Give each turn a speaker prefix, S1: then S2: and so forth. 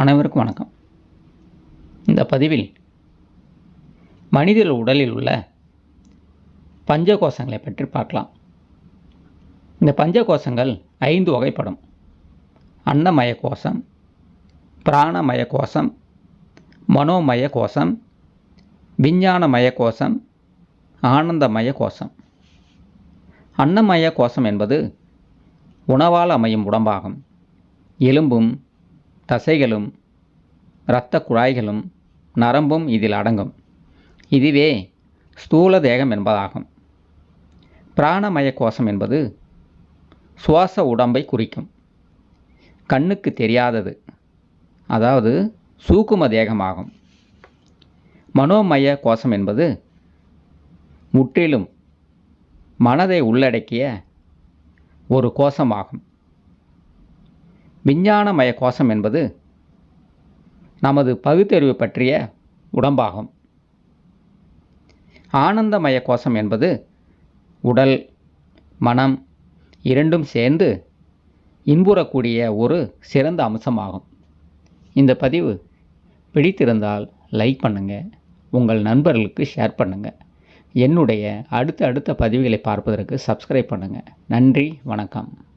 S1: அனைவருக்கும் வணக்கம். இந்த பதிவில் மனித உடலில் உள்ள பஞ்சகோசங்களை பற்றி பார்க்கலாம். இந்த பஞ்சகோசங்கள் ஐந்து வகைப்படும். அன்னமய கோஷம் பிராணமய கோஷம் மனோமய கோஷம் விஞ்ஞானமய கோஷம் ஆனந்தமய கோஷம் அன்னமய கோஷம் என்பது உணவால் அமையும் உடம்பாகும். எலும்பும் தசைகளும் இரத்த குழாய்களும் நரம்பும் இதில் அடங்கும். இதுவே ஸ்தூல தேகம் என்பதாகும். பிராணமய கோஷம் என்பது சுவாச உடம்பை குறிக்கும். கண்ணுக்கு தெரியாதது அதாவது சூக்கும தேகமாகும். மனோமய கோஷம் என்பது முற்றிலும் மனதை உள்ளடக்கிய ஒரு கோஷமாகும். விஞ்ஞானமய கோஷம் என்பது நமது பகுத்தறிவு பற்றிய உடம்பாகும். ஆனந்தமய கோஷம் என்பது உடல் மனம் இரண்டும் சேர்ந்து இன்புறக்கூடிய ஒரு சிறந்த அம்சமாகும். இந்த பதிவு பிடித்திருந்தால் லைக் பண்ணுங்கள் உங்கள் நண்பர்களுக்கு ஷேர் பண்ணுங்கள் என்னுடைய அடுத்த அடுத்த பதிவுகளை பார்ப்பதற்கு சப்ஸ்கிரைப் பண்ணுங்கள் நன்றி வணக்கம்.